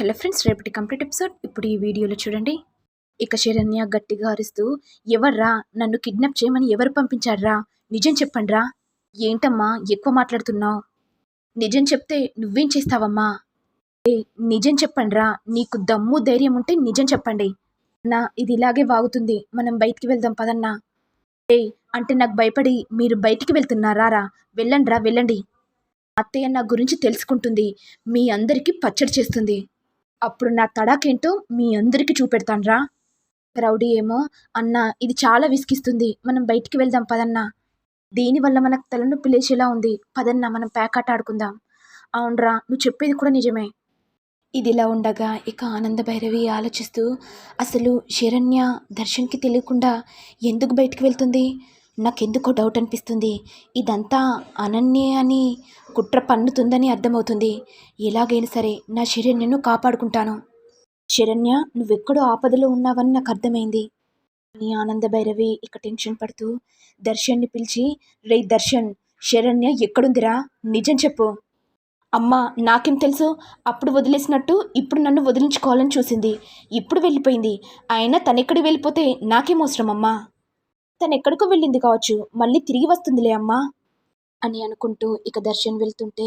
Hello friends రేపటి complete episode. ఇప్పుడు ఈ వీడియోలో చూడండి. ఇక శరణ్య గట్టిగా అరుస్తూ ఎవర్రా? నన్ను కిడ్నాప్ చేయమని ఎవరు పంపించాడ్రా? నిజం చెప్పండ్రా? ఏంటమ్మా? ఎక్కువ మాట్లాడుతున్నావు. నిజం చెప్తే నువ్వేం చేస్తావమ్మా? ఏ నిజం చెప్పండ్రా? నీకు దమ్ము ధైర్యం ఉంటే నిజం చెప్పండి. నా ఇది ఇలాగే వాగుతుంది. మనం బయటికి వెళ్దాం పదన్నా. ఏ అంటే నాకు భయపడి మీరు బయటికి వెళ్తున్నారా రా వెళ్ళండ్రా వెళ్ళండి. అత్తయ్య నా గురించి తెలుసుకుంటుంది. మీ అందరికీ పచ్చడి చేస్తుంది. అప్పుడు నా తడాకేంటో మీ అందరికీ చూపెడతాన్రా. రౌడీ ఏమో అన్న ఇది చాలా విసిగిస్తుంది. మనం బయటికి వెళ్దాం పదన్నా. దీనివల్ల మనకు తలనొప్పి లేచేలా ఉంది. పదన్నా మనం ప్యాకాట ఆడుకుందాం. అవునరా నువ్వు చెప్పేది కూడా నిజమే. ఇదిలా ఉండగా ఇక ఆనంద భైరవి ఆలోచిస్తూ అసలు శరణ్య దర్శన్కి తెలియకుండా ఎందుకు బయటికి వెళ్తుంది? నాకెందుకో డౌట్ అనిపిస్తుంది. ఇదంతా అనన్య అని కుట్ర పన్నుతుందని అర్థమవుతుంది. ఎలాగైనా సరే నా శరణ్యను కాపాడుకుంటాను. శరణ్య నువ్వెక్కడో ఆపదలో ఉన్నావని నాకు అర్థమైంది. అని ఆనంద భైరవి ఇక టెన్షన్ పడుతూ దర్శన్ని పిలిచి రే దర్శన్ శరణ్య ఎక్కడుందిరా? నిజం చెప్పు. అమ్మా నాకేం తెలుసు? అప్పుడు వదిలేసినట్టు ఇప్పుడు నన్ను వదిలించుకోవాలని చూసింది. ఇప్పుడు వెళ్ళిపోయింది. అయినా తనెక్కడికి వెళ్ళిపోతే నాకేం అవసరం అమ్మా తను ఎక్కడికో వెళ్ళింది కావచ్చు. మళ్ళీ తిరిగి వస్తుందిలే అమ్మా. అని అనుకుంటూ ఇక దర్శన్ వెళ్తుంటే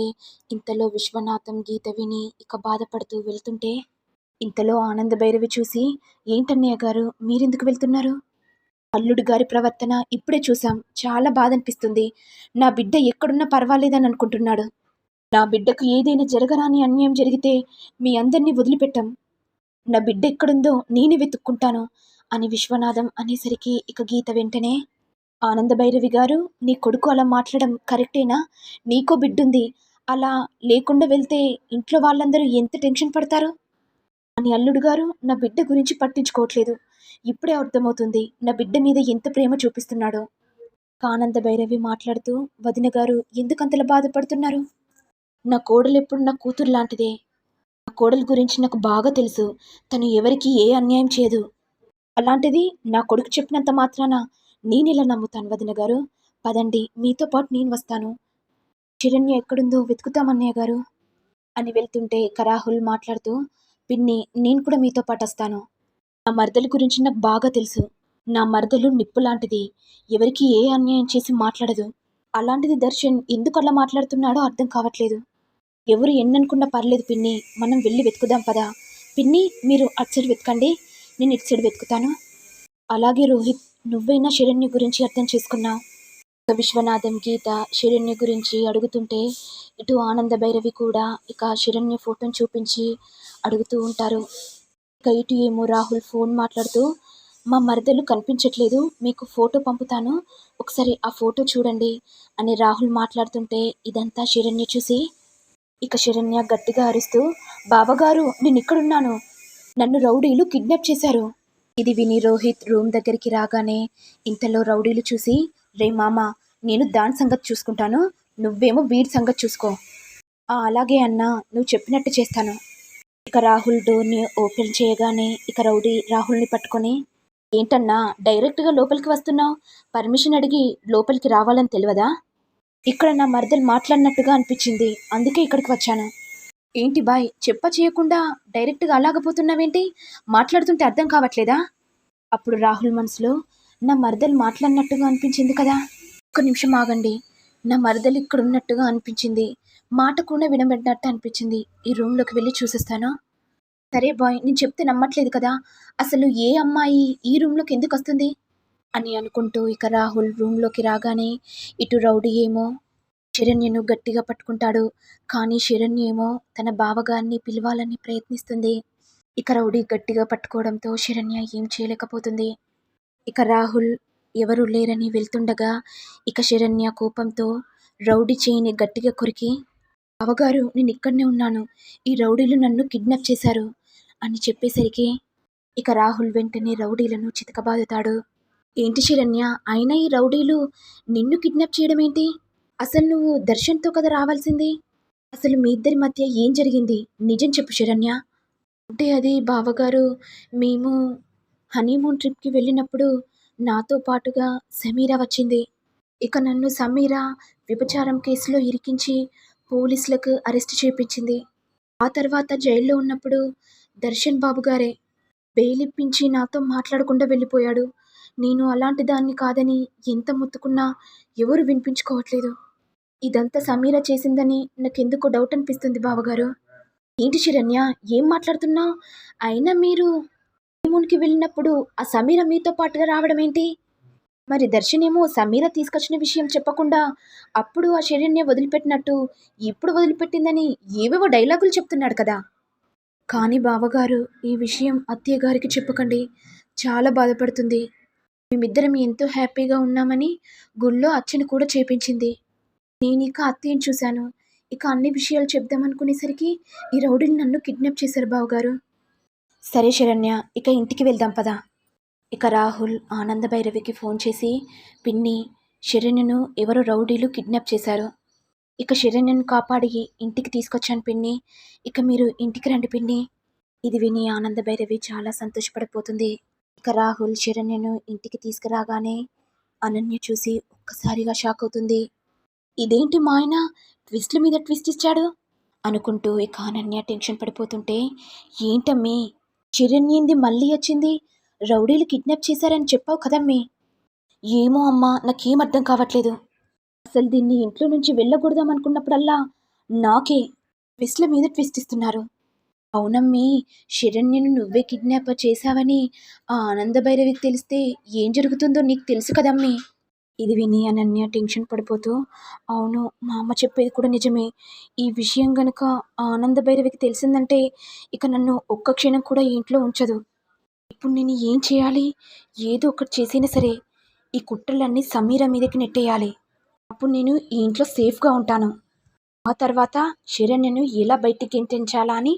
ఇంతలో విశ్వనాథం గీత విని ఇక బాధపడుతూ వెళ్తుంటే ఇంతలో ఆనంద భైరవి చూసి ఏంటన్నయ్య గారు మీరెందుకు వెళ్తున్నారు? అల్లుడు గారి ప్రవర్తన ఇప్పుడే చూసాం చాలా బాధ అనిపిస్తుంది నా బిడ్డ ఎక్కడున్నా పర్వాలేదని అనుకుంటున్నాడు. నా బిడ్డకు ఏదైనా జరగరాని అన్యాయం జరిగితే మీ అందరినీ వదిలిపెట్టాం. నా బిడ్డ ఎక్కడుందో నేనే వెతుక్కుంటాను. అని విశ్వనాథం అనేసరికి ఇక గీత వెంటనే ఆనంద భైరవి గారు నీ కొడుకు అలా మాట్లాడడం కరెక్టేనా? నీకో బిడ్డుంది. అలా లేకుండా వెళ్తే ఇంట్లో వాళ్ళందరూ ఎంత టెన్షన్ పడతారు? అని అల్లుడు గారు నా బిడ్డ గురించి పట్టించుకోవట్లేదు. ఇప్పుడే అర్థమవుతుంది నా బిడ్డ మీద ఎంత ప్రేమ చూపిస్తున్నాడో. ఆనంద భైరవి మాట్లాడుతూ వదిన గారు ఎందుకంతలా బాధపడుతున్నారు? నా కోడలు ఎప్పుడు నా కూతురు లాంటిదే. నా కోడలు గురించి నాకు బాగా తెలుసు. తను ఎవరికి ఏ అన్యాయం చేయదు. అలాంటిది నా కొడుకు చెప్పినంత మాత్రాన నేనెలా నమ్ముతాను వదిన గారు? పదండి మీతో పాటు నేను వస్తాను. చిరణ్య ఎక్కడుందో వెతుకుతామన్నయ్య గారు అని వెళ్తుంటే కరాహుల్ మాట్లాడుతూ పిన్ని నేను కూడా మీతో పాటు వస్తాను. నా మరదల గురించి నాకు బాగా తెలుసు. నా మరదలు నిప్పు లాంటిది. ఎవరికి ఏ అన్యాయం చేసి మాట్లాడదు. అలాంటిది దర్శన్ ఎందుకు అలా మాట్లాడుతున్నాడో అర్థం కావట్లేదు. ఎవరు ఎన్ననుకున్నా పర్లేదు పిన్ని మనం వెళ్ళి వెతుకుదాం పదా. పిన్ని మీరు అచ్చడి వెతకండి. నేను ఇటు సైడ్ వెతుకుతాను? అలాగే రోహిత్ నువ్వైనా శరణ్య గురించి అర్థం చేసుకున్నావు విశ్వనాథం గీత శరణ్య గురించి అడుగుతుంటే ఇటు ఆనంద భైరవి కూడా ఇక శరణ్య ఫోటోని చూపించి అడుగుతూ ఉంటారు. ఇక ఇటు ఏమో రాహుల్ ఫోన్ మాట్లాడుతూ మా మరదలు కనిపించట్లేదు మీకు ఫోటో పంపుతాను. ఒకసారి ఆ ఫోటో చూడండి అని రాహుల్ మాట్లాడుతుంటే ఇదంతా శరణ్య చూసి ఇక శరణ్య గట్టిగా అరుస్తూ బావగారు నేను ఇక్కడున్నాను. నన్ను రౌడీలు కిడ్నాప్ చేశారు. ఇది విని రోహిత్ రూమ్ దగ్గరికి రాగానే ఇంతలో రౌడీలు చూసి రే మామ నేను దాని సంగతి చూసుకుంటాను. నువ్వేమో వీడి సంగతి చూసుకో. "ఆ, అలాగే అన్నా. నువ్వు చెప్పినట్టు చేస్తాను. ఇక రాహుల్ డోర్ని ఓపెన్ చేయగానే ఇక రౌడీ రాహుల్ని పట్టుకొని ఏంటన్నా డైరెక్ట్గా లోపలికి వస్తున్నావు? పర్మిషన్ అడిగి లోపలికి రావాలని తెలియదా? ఇక్కడ నా మరదలు మాట్లాడినట్టుగా అనిపించింది. అందుకే ఇక్కడికి వచ్చాను. ఏంటి బాయ్? చెప్ప చేయకుండా డైరెక్ట్గా అలాగపోతున్నావేంటి మాట్లాడుతుంటే అర్థం కావట్లేదా? అప్పుడు రాహుల్ మనసులో నా మరదలు మాట్లాడినట్టుగా అనిపించింది కదా? ఒక నిమిషం ఆగండి. నా మరదలు ఇక్కడ ఉన్నట్టుగా అనిపించింది. మాట కూడా వినబడినట్టు అనిపించింది. ఈ రూమ్లోకి వెళ్ళి చూసేస్తాను? సరే బాయ్ నేను చెప్తే నమ్మట్లేదు కదా? అసలు ఏ అమ్మాయి ఈ రూమ్లోకి ఎందుకు వస్తుంది? అని అనుకుంటూ ఇక రాహుల్ రూమ్లోకి రాగానే ఇటు రౌడీ ఏమో శరణ్యను గట్టిగా పట్టుకుంటాడు. కానీ శరణ్య ఏమో తన బావగారిని పిలవాలని ప్రయత్నిస్తుంది. ఇక రౌడీ గట్టిగా పట్టుకోవడంతో శరణ్య ఏం చేయలేకపోతుంది. ఇక రాహుల్ ఎవరు లేరని వెళ్తుండగా ఇక శరణ్య కోపంతో రౌడీ చేయిని గట్టిగా కొరికి బావగారు నేను ఇక్కడనే ఉన్నాను. ఈ రౌడీలు నన్ను కిడ్నాప్ చేశారు అని చెప్పేసరికి ఇక రాహుల్ వెంటనే రౌడీలను చితకబాదుతాడు. ఏంటి శరణ్య అయినా ఈ రౌడీలు నిన్ను కిడ్నాప్ చేయడం ఏంటి అసలు నువ్వు దర్శన్తో కదా రావాల్సింది? అసలు మీ ఇద్దరి మధ్య ఏం జరిగింది? నిజం చెప్పు శరణ్య. అంటే అది బావగారు మేము హనీమూన్ ట్రిప్కి వెళ్ళినప్పుడు నాతో పాటుగా సమీరా వచ్చింది. ఇక నన్ను సమీరా విభచారం కేసులో ఇరికించి పోలీసులకు అరెస్ట్ చేయించింది ఆ తర్వాత జైల్లో ఉన్నప్పుడు దర్శన్ బాబు గారే బెయిలిప్పించి నాతో మాట్లాడకుండా వెళ్ళిపోయాడు. నేను అలాంటి దాన్ని కాదని ఎంత మొత్తుకున్నా ఎవరు వినిపించుకోవట్లేదు. ఇదంతా సమీర చేసిందని నాకెందుకు డౌట్ అనిపిస్తుంది బావగారు. ఏంటి శరణ్య ఏం మాట్లాడుతున్నావు? అయినా మీరు హనీమూన్కి వెళ్ళినప్పుడు ఆ సమీర మీతో పాటుగా రావడం ఏంటి? మరి దర్శన్ ఏమో సమీర తీసుకొచ్చిన విషయం చెప్పకుండా అప్పుడు ఆ శరణ్య వదిలిపెట్టినట్టు ఇప్పుడు వదిలిపెట్టిందని ఏవేవో డైలాగులు చెప్తున్నాడు కదా. కానీ బావగారు ఈ విషయం అత్తయ్య గారికి చెప్పకండి. చాలా బాధపడుతుంది. మేమిద్దరం ఎంతో హ్యాపీగా ఉన్నామని గుళ్ళో అచ్చని కూడా చేపించింది. నేను ఇక అత్తయ్యను చూశాను. ఇక అన్ని విషయాలు చెప్దామనుకునేసరికి ఈ రౌడీని నన్ను కిడ్నాప్ చేశారు బావగారు. సరే శరణ్య ఇక ఇంటికి వెళ్దాం పదా. ఇక రాహుల్ ఆనంద భైరవికి ఫోన్ చేసి పిన్ని శరణ్యను ఎవరు రౌడీలు కిడ్నాప్ చేశారు. ఇక శరణ్యను కాపాడి ఇంటికి తీసుకొచ్చాను పిన్ని. ఇక మీరు ఇంటికి రండి పిన్ని. ఇది విని ఆనంద భైరవి చాలా సంతోషపడిపోతుంది. ఇక రాహుల్ శరణ్యను ఇంటికి తీసుకురాగానే అనన్య చూసి ఒక్కసారిగా షాక్ అవుతుంది. ఇదేంటి మా ఆయన ట్విస్ట్ల మీద ట్విస్ట్ ఇచ్చాడు? అనుకుంటూ ఇక అనన్య టెన్షన్ పడిపోతుంటే ఏంటమ్మి? చిరణ్యింది మళ్ళీ వచ్చింది. రౌడీలు కిడ్నాప్ చేశారని చెప్పావు కదమ్మి ఏమో అమ్మా నాకేం అర్థం కావట్లేదు. అసలు దీన్ని ఇంట్లో నుంచి వెళ్ళకూడదాం అనుకున్నప్పుడల్లా నాకే ట్విస్ట్ల మీద ట్విస్ట్ ఇస్తున్నారు. అవునమ్మీ శరణ్యను నువ్వే కిడ్నాప్ చేశావని ఆ ఆనంద భైరవికి తెలిస్తే ఏం జరుగుతుందో నీకు తెలుసు కదమ్మీ. ఇది విని అనన్య టెన్షన్ పడిపోతూ అవును మా అమ్మ చెప్పేది కూడా నిజమే. ఈ విషయం గనుక ఆనంద భైరవికి తెలిసిందంటే ఇక నన్ను ఒక్క క్షణం కూడా ఇంట్లో ఉంచదు. ఇప్పుడు నేను ఏం చేయాలి? ఏదో ఒకటి చేసినా సరే ఈ కుట్రలన్నీ సమీర మీదకి నెట్టేయాలి. అప్పుడు నేను ఈ ఇంట్లో సేఫ్గా ఉంటాను. ఆ తర్వాత శరణ్యను ఎలా బయటికి ఎంటించాలా అని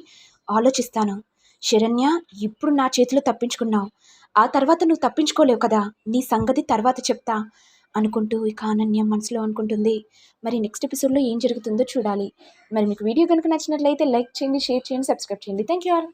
ఆలోచిస్తాను. శరణ్య ఇప్పుడు నా చేతిలో తప్పించుకున్నావు. ఆ తర్వాత నువ్వు తప్పించుకోలేవు కదా. నీ సంగతి తర్వాత చెప్తా. అనుకుంటూ ఇక అనన్య మనసులో అనుకుంటుంది. మరి నెక్స్ట్ ఎపిసోడ్లో ఏం జరుగుతుందో చూడాలి. మరి మీకు వీడియో కనుక నచ్చినట్లయితే లైక్ చేయండి షేర్ చేయండి సబ్స్క్రైబ్ చేయండి. Thank you all